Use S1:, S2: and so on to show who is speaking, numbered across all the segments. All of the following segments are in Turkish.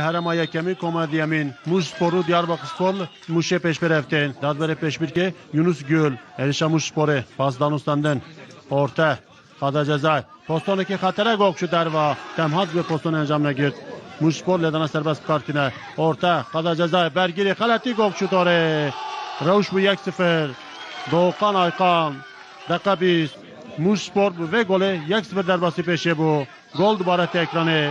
S1: Herema yekemi komedyemin Muş sporu Diyarbakır spor Muş'e peş bereftin. Dadbere peş bir ki Yunus Gül. Erişa Muş sporu. Pasdan ustanden. Orta. Kada cezay. Postonu ki xatere gokçu derva. Temhaz ve postonu encamına girt. Muş spor ledana serbest kartine. Orta. Kada cezay. Bergiri halati gokçu dore. Ravuş bu 1-0. Doğukan Aykan. Dakika biz. Muş spor ve gole 1-0 derbası peşi bu. Gol dubarete ekranı.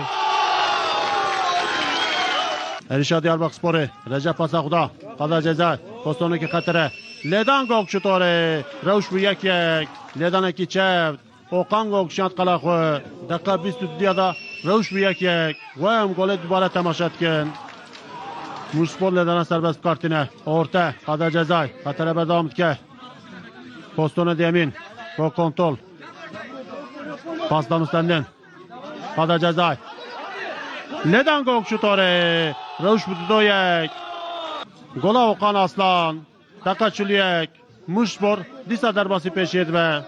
S1: Erişa Diyarbakır Sporu. Recep Pasakuda. Kada ceza. Postonu ki xatere. Ledan gokçu dore. Ravuş bu 1-1. Ledan iki çevt. Okan gokşant kalaxı. Dakika biz tutdiyada. Ravuş bu 1-1. Ve hem gole dubara temaşa etkin. Muşspor ledana serbest kartine. Orta. Kada cezay. Xatere be devam etke. Postonu demin. Bu kontrol. Pasdan üstünden. Kada cezay. Neden gokçu tore? Ravuş bu doyek. Gola Okan Aslan. Taka Çüliyek. Muşspor. Disa derbası peş etme.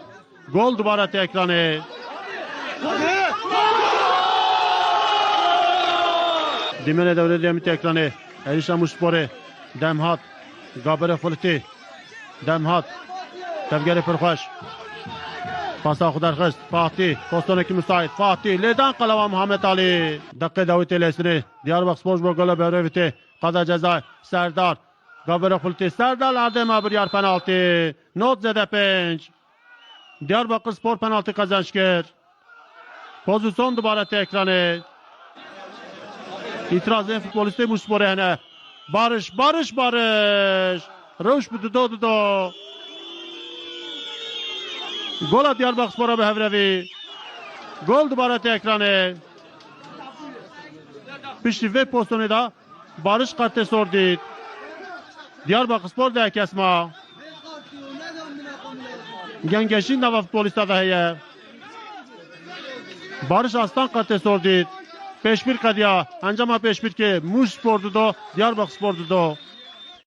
S1: Gol dubara ekranı. Dimene devre demit ekranı. Erişa Muşspor'u. Demhat. Gabere Fulti. Demhat. Tevgeri Pasa Xudar Xist. Fatih. Postonaki müsait. Fatih. Ledan Qalava Muhammed Ali. Dakika Davut Elesri. Diyarbakır Spor Gola Bereviti. Kada Cezay. Serdar. Gabere Fulti. Serdar Ardem bir yar penaltı. Not zede penç. Diyarbakır Spor penaltı kazançgir. Pozisyon dubara ekranı. İtiraz eden futbolisti bu spor yani. Barış, Barış, Barış. Rövş bu dudo dudo. Gola Diyarbakır Spor'a bir hevrevi. Gol dubara ekranı. Pişti ve pozisyonu da Barış Karte sordu. Diyarbakır Spor da kesma. Gengeşin de futbolista da heye. Barış Aslan Karte sordu. Peşbir kadiya. Ancama peşbir ki Muş spordu da Diyarbakır spordu da.